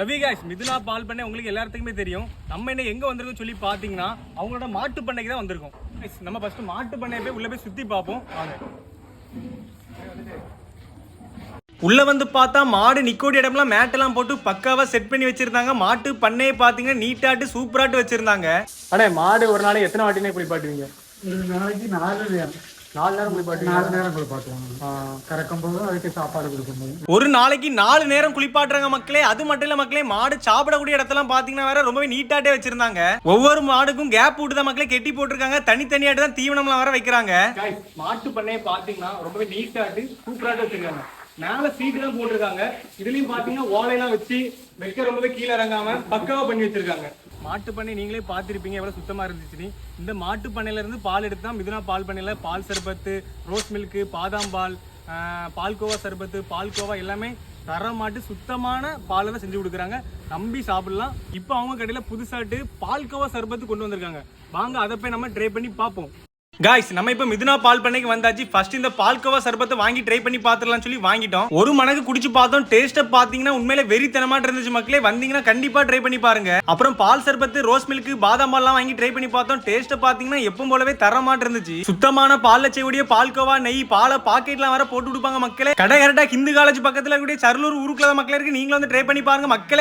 லவி guys Mithuna பால் பண்ணை உங்களுக்கு எல்லாத்துக்குமே தெரியும். நம்ம என்ன எங்க வந்திருக்கோம் சொல்லி பாத்தீங்கன்னா அவங்களோட மாட்டு பண்ணைக்கு தான் வந்திருக்கோம். நம்ம ஃபர்ஸ்ட் மாட்டு பண்ணையை போய் உள்ள போய் சுத்தி பார்ப்போம். வாங்க. உள்ள வந்து பார்த்தா மாடு நிக்கோடி இடம்லாம் மேட்டெல்லாம் போட்டு பக்காவா செட் பண்ணி வச்சிருந்தாங்க. மாட்டு பண்ணையை பாத்தீங்கன்னா நீட்டாட்டு சூப்பராட்டு வச்சிருந்தாங்க. அண்ணே மாடு ஒரு நாளைக்கு எத்தனை வாட்டினே குளிப்பாட்டுவீங்க ஒரு நாளைக்கு நாலு நாலு நேரம் குளிப்பாட்டுவீங்க நாலு நேரம் குளிப்பாட்டுவாங்க கறக்கும் போதும் அதுக்கு சாப்பாடு கொடுக்கும்போது ஒரு நாளைக்கு நாலு நேரம் குளிப்பாட்டுறாங்க மக்களே. அது மட்டும் இல்ல மக்களே மாடு சாப்பிடக்கூடிய இடத்தெல்லாம் பாத்தீங்கன்னா வேற ரொம்பவே நீட்டாட்டே வச்சிருந்தாங்க. ஒவ்வொரு மாடுக்கும் கேப் விட்டு தான் மக்களே கெட்டி போட்டிருக்காங்க. தனித்தனியாட்டு தான் தீவனம்லாம் வர வைக்கிறாங்க. மாட்டு பண்ணையை பாத்தீங்கன்னா ரொம்பவே நீட்டாட்டு சூப்பராட்டு வச்சிருக்காங்க. மேல சீட்டு தான் போட்டிருக்காங்க. இதுலயும் பாத்தீங்கன்னா ஓலையெல்லாம் வச்சு வெக்க ரொம்பவே கீழே இறங்காம பக்காவா பண்ணி வச்சிருக்காங்க. மாட்டு பண்ணை நீங்களே பார்த்துருப்பீங்க எவ்வளவு சுத்தமாக இருந்துச்சு இந்த மாட்டு பண்ணையில இருந்து பால் எடுத்து தான் மிதுனா பால் பண்ணையில பால் சர்பத்து ரோஸ் மில்க்கு பாதாம் பால் ஆஹ் பால்கோவா சர்பத்து பால்கோவா எல்லாமே தரமாட்டு சுத்தமான பாலை தான் செஞ்சு கொடுக்குறாங்க. நம்பி சாப்பிடலாம். இப்போ அவங்க கடையில் புதுசாட்டு பால்கோவா சர்பத்து கொண்டு வந்திருக்காங்க. வாங்க அதை போய் நம்ம ட்ரை பண்ணி பார்ப்போம். காய்ஸ் நம்ம இப்போ மிதுனா பால் பண்ணைக்கு வந்தாச்சு. ஃபர்ஸ்ட் இந்த பால்கோவா சர்பத்தை வாங்கி ட்ரை பண்ணி பார்த்துடலாம் சொல்லி வாங்கிட்டோம். ஒரு மணக்கு குடிச்சு பார்த்தோம். டேஸ்ட்டை பார்த்தீங்கன்னா உண்மையில வெறித்தனமா இருந்துச்சு மக்களே. வந்தீங்கன்னா கண்டிப்பா ட்ரை பண்ணி பாருங்க. அப்புறம் பால் சர்பத்து ரோஸ் மில்க் பாதாம் எல்லாம் வாங்கி ட்ரை பண்ணி பார்த்தோம். டேஸ்ட்டை பார்த்தீங்கன்னா எப்பவும் போலவே தரமா இருந்துச்சு. சுத்தமான பால்ல செய்யக்கூடிய பால்கோவா நெய் பாலை பாக்கெட்லாம் வர போட்டு கொடுப்பாங்க மக்களே. கடை கரெக்டா ஹிந்து காலேஜ் பக்கத்துல இருக்கக்கூடிய சர்லூர் ஊருக்குள்ள மக்களே இருக்கு. நீங்களும் வந்து ட்ரை பண்ணி பாருங்க மக்களே.